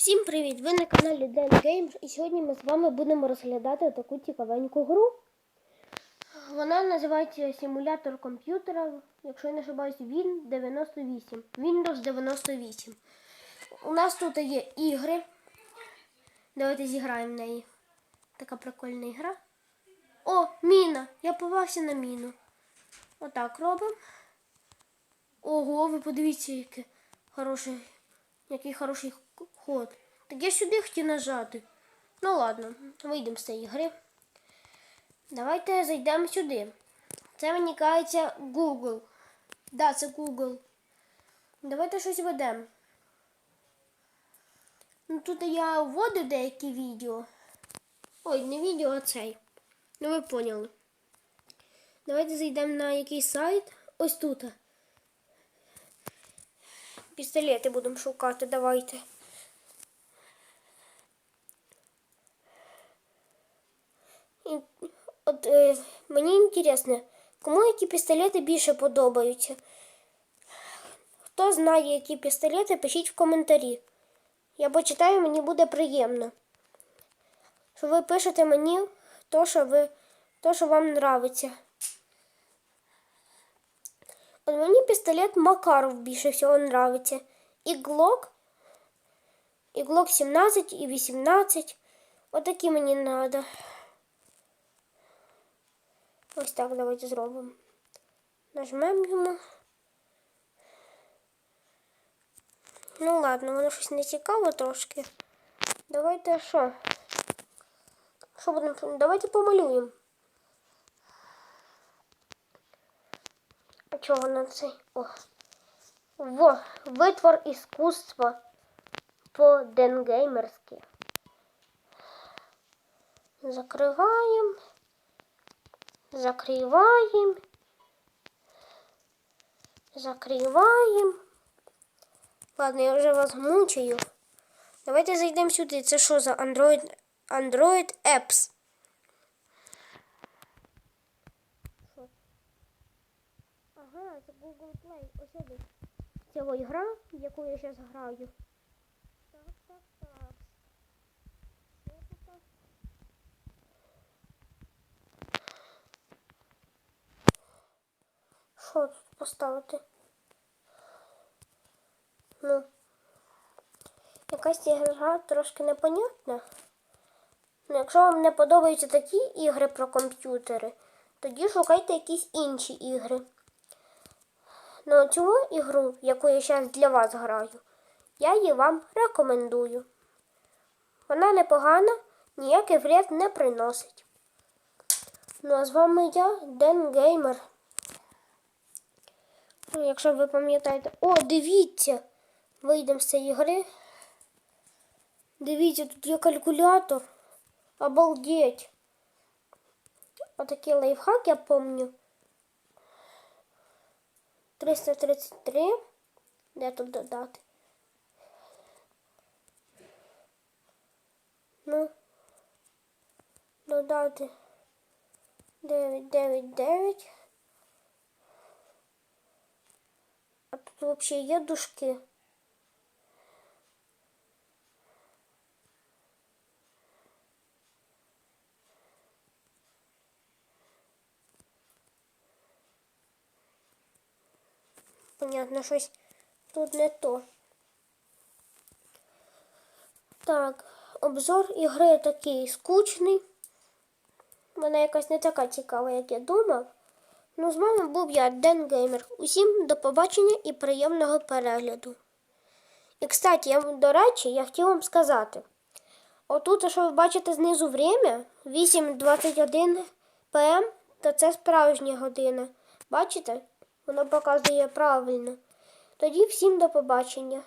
Всім привіт! Ви на каналі Den Games і сьогодні ми з вами будемо розглядати таку цікавеньку гру. Вона називається Симулятор комп'ютера, якщо я не ошибаюсь, Win 98. Windows 98. У нас тут є ігри. Давайте зіграємо в неї. Така прикольна ігра. О, міна! Я повався на міну. Отак робимо. Ого, ви подивіться, який хороший, який хороший ход. Так я сюди хотів нажати. Ну ладно, вийдемо з цієї гри. Давайте зайдемо сюди. Це мені кажеться Google. Да, це Google. Давайте щось ведемо. Ну тут я вводив деякі відео. Ой, не відео, а цей. Ну ви поняли. Давайте зайдемо на якийсь сайт. Ось тут. Пістолети будемо шукати, давайте. І, от е, мені інтересно, кому які пістолети більше подобаються? Хто знає, які пістолети, пишіть в коментарі. Я почитаю, мені буде приємно. Що ви пишете мені то, що ви, то, що вам нравиться. От мені пістолет Макаров більше всього нравиться. І Глок, і Глок 17, і 18. Отакі мені треба. Ось так давайте зробимо. Нажмемо йому. Ну ладно, воно щось не цікаво трошки. Давайте що? Що будемо? Давайте помалюємо. А чого на цей? О. Во, витвор іскусства по-денгеймерськи. Закриваємо. Закриваємо. Закриваємо. Ладно, я вже вас мучаю. Давайте зайдемо сюди. Це що за Android, Android Apps? Ага, це Google Play. Ось сюди. Це ось гра, в яку я зараз граю. Так, так, так. Що тут? так? Що тут поставити? Ну, якась ця гра трошки непонятна. Ну, якщо вам не подобаються такі ігри про комп'ютери, тоді шукайте якісь інші ігри. Ну, цю ігру, яку я зараз для вас граю, я її вам рекомендую. Вона непогана, ніякий вред не приносить. Ну, а з вами я, Ден Геймер. Ну, Якщо ви пам'ятаєте. О, дивіться! Вийдемо з цієї гри. Дивіться, тут є калькулятор. Обалдеть. Отакий лайфхак, я помню. 333. Де тут додати? Ну. Додати. 9, 9, 9. Взагалі є дужки. Понятно, щось тут не то. Так, обзор ігри такий скучний. Вона якась не така цікава, як я думав. Ну, з вами був я, Ден Геймер. Усім до побачення і приємного перегляду. І, кстати, я, до речі, я хотів вам сказати. Отут, що ви бачите знизу время, 8.21 ПМ, то це справжня година. Бачите? Воно показує правильно. Тоді всім до побачення.